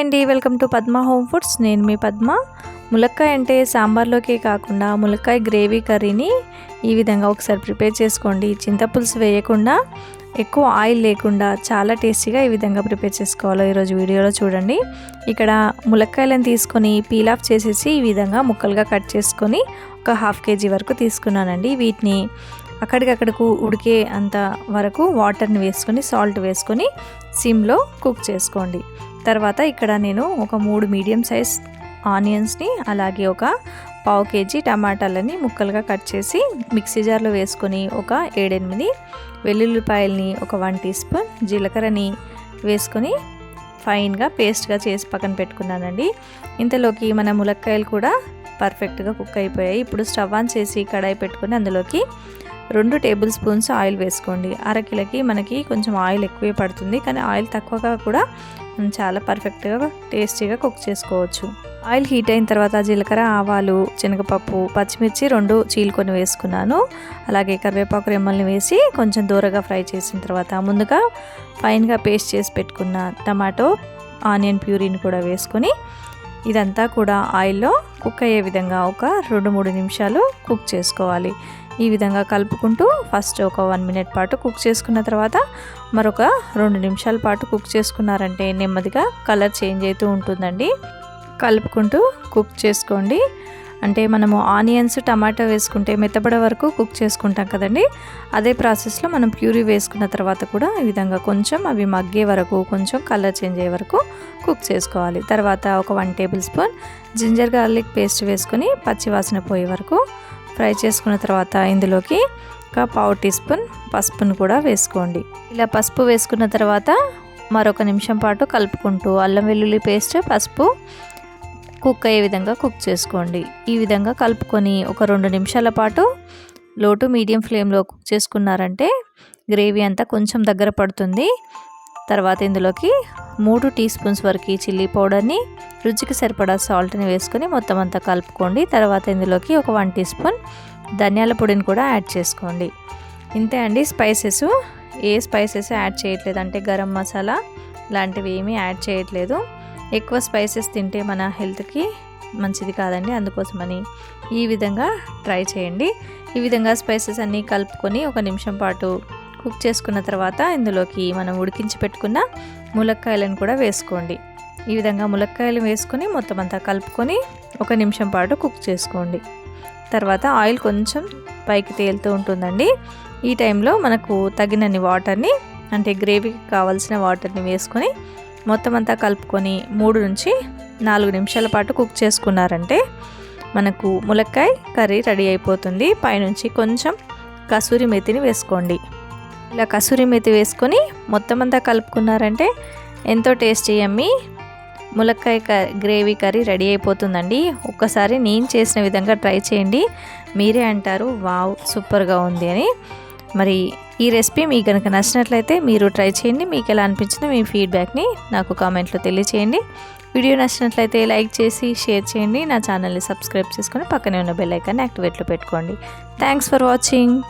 Hi అండి. Welcome to Padma home foods. నేను మీ పద్మ. ములక్కాయ అంటే సాంబార్లోకే కాకుండా ములక్కాయ గ్రేవీ కర్రీని ఈ విధంగా ఒకసారి ప్రిపేర్ చేసుకోండి. చింతపులుసు వేయకుండా ఎక్కువ ఆయిల్ లేకుండా చాలా టేస్టీగా ఈ విధంగా ప్రిపేర్ చేసుకోవాలో ఈరోజు వీడియోలో చూడండి. ఇక్కడ ములక్కాయలను తీసుకొని పీల్ ఆఫ్ చేసేసి ఈ విధంగా ముక్కలుగా కట్ చేసుకొని ఒక హాఫ్ కేజీ వరకు తీసుకున్నానండి. వీటిని అక్కడికక్కడకు ఉడికే అంత వరకు వాటర్ని వేసుకొని సాల్ట్ వేసుకొని సిమ్లో కుక్ చేసుకోండి. తర్వాత ఇక్కడ నేను ఒక మూడు మీడియం సైజ్ ఆనియన్స్ని అలాగే ఒక పావు కేజీ టమాటాలని ముక్కలుగా కట్ చేసి మిక్సీ జార్లో వేసుకొని ఒక ఏడెనిమిది వెల్లుల్లిపాయల్ని ఒక వన్ టీ స్పూన్ జీలకర్రని వేసుకొని ఫైన్గా పేస్ట్గా చేసి పక్కన పెట్టుకున్నానండి. ఇంతలోకి మన ములక్కాయలు కూడా పర్ఫెక్ట్గా కుక్ అయిపోయాయి. ఇప్పుడు స్టవ్ ఆన్ చేసి కడాయి పెట్టుకొని అందులోకి రెండు టేబుల్ స్పూన్స్ ఆయిల్ వేసుకోండి. అరకిలకి మనకి కొంచెం ఆయిల్ ఎక్కువే పడుతుంది. కానీ ఆయిల్ తక్కువగా కూడా మనం చాలా పర్ఫెక్ట్గా టేస్టీగా కుక్ చేసుకోవచ్చు. ఆయిల్ హీట్ అయిన తర్వాత జీలకర్ర ఆవాలు శనగపప్పు పచ్చిమిర్చి రెండు చీలుకొని వేసుకున్నాను. అలాగే కరివేపాకు రెమ్మల్ని వేసి కొంచెం దూరగా ఫ్రై చేసిన తర్వాత ముందుగా ఫైన్గా పేస్ట్ చేసి పెట్టుకున్న టమాటో ఆనియన్ ప్యూరీని కూడా వేసుకొని ఇదంతా కూడా ఆయిల్లో కుక్ అయ్యే విధంగా ఒక రెండు మూడు నిమిషాలు కుక్ చేసుకోవాలి. ఈ విధంగా కలుపుకుంటూ ఫస్ట్ ఒక వన్ మినిట్ పాటు కుక్ చేసుకున్న తర్వాత మరొక రెండు నిమిషాల పాటు కుక్ చేసుకున్నారంటే నెమ్మదిగా కలర్ చేంజ్ అవుతూ ఉంటుందండి. కలుపుకుంటూ కుక్ చేసుకోండి. అంటే మనము ఆనియన్స్ టమాటా వేసుకుంటే మెత్తబడే వరకు కుక్ చేసుకుంటాం కదండి. అదే ప్రాసెస్లో మనం ప్యూరీ వేసుకున్న తర్వాత కూడా ఈ విధంగా కొంచెం అవి మగ్గే వరకు కొంచెం కలర్ చేంజ్ అయ్యే వరకు కుక్ చేసుకోవాలి. తర్వాత ఒక one tablespoon ginger garlic paste వేసుకొని పచ్చివాసన పోయే వరకు ఫ్రై చేసుకున్న తర్వాత ఇందులోకి ఒక పావు టీ స్పూన్ పసుపును కూడా వేసుకోండి. ఇలా పసుపు వేసుకున్న తర్వాత మరొక నిమిషం పాటు కలుపుకుంటూ అల్లం వెల్లుల్లి పేస్ట్ పసుపు కుక్ అయ్యే విధంగా కుక్ చేసుకోండి. ఈ విధంగా కలుపుకొని ఒక రెండు నిమిషాల పాటు లో టు మీడియం ఫ్లేమ్లో కుక్ చేసుకున్నారంటే గ్రేవీ అంతా కొంచెం దగ్గర పడుతుంది. తర్వాత ఇందులోకి మూడు టీ స్పూన్స్ వరకు చిల్లీ పౌడర్ని రుచికి సరిపడా సాల్ట్ని వేసుకొని మొత్తం అంతా కలుపుకోండి. తర్వాత ఇందులోకి ఒక వన్ టీ స్పూన్ ధనియాల పొడిని కూడా యాడ్ చేసుకోండి. ఇంతే అండి స్పైసెస్. ఏ స్పైసెస్ యాడ్ చేయట్లేదు అంటే గరం మసాలా లాంటివి ఏమీ యాడ్ చేయట్లేదు. ఎక్కువ స్పైసెస్ తింటే మన హెల్త్కి మంచిది కాదండి. అందుకోసమని ఈ విధంగా ట్రై చేయండి. ఈ విధంగా స్పైసెస్ అన్నీ కలుపుకొని ఒక నిమిషం పాటు కుక్ చేసుకున్న తర్వాత ఇందులోకి మనం ఉడికించి పెట్టుకున్న ములక్కాయలను కూడా వేసుకోండి. ఈ విధంగా ములక్కాయలు వేసుకొని మొత్తం అంతా కలుపుకొని ఒక నిమిషం పాటు కుక్ చేసుకోండి. తర్వాత ఆయిల్ కొంచెం పైకి తేలుతూ ఉంటుందండి. ఈ టైంలో మనకు తగినన్ని వాటర్ని అంటే గ్రేవీకి కావాల్సిన వాటర్ని వేసుకొని మొత్తం అంతా కలుపుకొని మూడు నుంచి నాలుగు నిమిషాల పాటు కుక్ చేసుకున్నారంటే మనకు ములక్కాయ కర్రీ రెడీ అయిపోతుంది. పైనుంచి కొంచెం కసూరి మెతిని వేసుకోండి. ఇలా కసూరి మెతి వేసుకొని మొత్తం అంతా కలుపుకున్నారంటే ఎంతో టేస్టీ అమ్మి. ములక్కాయ గ్రేవీ కర్రీ రెడీ అయిపోతుందండి. ఒక్కసారి నేను చేసిన విధంగా ట్రై చేయండి. మీరే అంటారు వావ్ సూపర్గా ఉంది అని. మరి ఈ రెసిపీ మీకు కనుక నచ్చినట్లయితే మీరు ట్రై చేయండి. మీకు ఎలా అనిపించిందో మీ ఫీడ్బ్యాక్ని నాకు కామెంట్లో తెలియచేయండి. వీడియో నచ్చినట్లయితే లైక్ చేసి షేర్ చేయండి. నా ఛానల్ని సబ్స్క్రైబ్ చేసుకొని పక్కనే ఉన్న బెల్ ఐకాన్ని యాక్టివేట్లో పెట్టుకోండి. Thanks for watching.